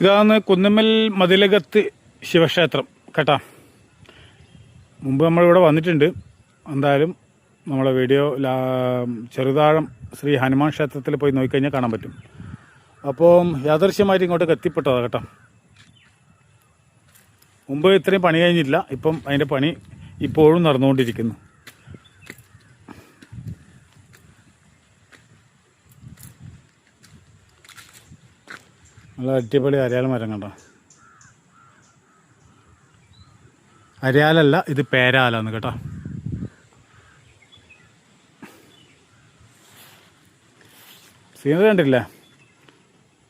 ഇതാണ് കുന്നമ്മൽ മതിലകത്ത് ശിവക്ഷേത്രം. കേട്ടാ? മുമ്പ് നമ്മളിവിടെ വന്നിട്ടുണ്ട്. എന്തായാലും നമ്മളെ വീഡിയോ ചെറുതാഴം ശ്രീ ഹനുമാൻ ക്ഷേത്രത്തിൽ പോയി നോക്കിക്കഴിഞ്ഞാൽ കാണാൻ പറ്റും. അപ്പോൾ യാദൃശ്യമായിട്ട് ഇങ്ങോട്ട് എത്തിപ്പെട്ടതാണ് കേട്ടോ. മുമ്പ് ഇത്രയും പണി കഴിഞ്ഞില്ല. ഇപ്പം അതിന്റെ പണി ഇപ്പോഴും നടന്നുകൊണ്ടിരിക്കുന്നു. നല്ല അടിപൊളി അരയാൽ മരം കണ്ടോ? അരയാലല്ല ഇത് പേരാലാന്ന് കേട്ടോ. സീനറി കണ്ടില്ലേ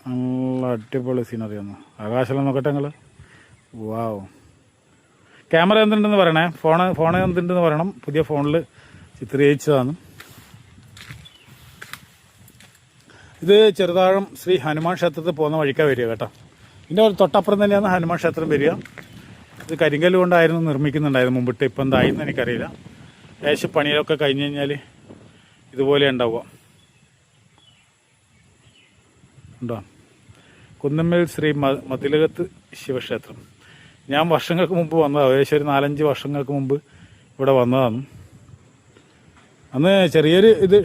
നല്ല അടിപൊളി സീനറി ഒന്ന്. ആകാശമല്ല നോക്കട്ടെ നിങ്ങൾ വാവ്. ക്യാമറ എന്തുണ്ടെന്ന് പറയണേ? ഫോണ് ഫോൺ എന്തുണ്ടെന്ന് പറയണം. പുതിയ ഫോണിൽ ചിത്രീകരിച്ചതാണ്. ഇത് ചെറുതാഴം ശ്രീ ഹനുമാൻ ക്ഷേത്രത്തിൽ പോകുന്ന വഴിക്കാണ് വരിക കേട്ടോ. ഇതിന്റെ ഒരു തൊട്ടപ്പുറം തന്നെയാണ് ഹനുമാൻ ക്ഷേത്രം വരിക. ഇത് കരിങ്കല്ല് കൊണ്ടായിരുന്നു നിർമ്മിക്കുന്നുണ്ടായിരുന്നു മുമ്പിട്ട്. ഇപ്പം എന്തായെന്ന് എനിക്കറിയില്ല. ഏകദേശം പണിയൊക്കെ കഴിഞ്ഞ് കഴിഞ്ഞാൽ ഇതുപോലെ ഉണ്ടാവുക. ഉണ്ടോ? കുന്നമ്മൽ ശ്രീ മതിലകത്ത് ശിവക്ഷേത്രം. ഞാൻ വർഷങ്ങൾക്ക് മുമ്പ് വന്നതാണ് ഏകദേശം ഒരു നാലഞ്ച് വർഷങ്ങൾക്ക് മുമ്പ് ഇവിടെ വന്നതാണ്. അന്ന് ചെറിയൊരു ഇത്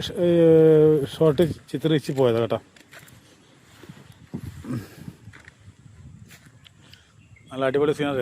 ഷോർട്ട് ചിത്രിച്ച് പോയതാ കേട്ടോ. നല്ല അടിപൊളി സീനറി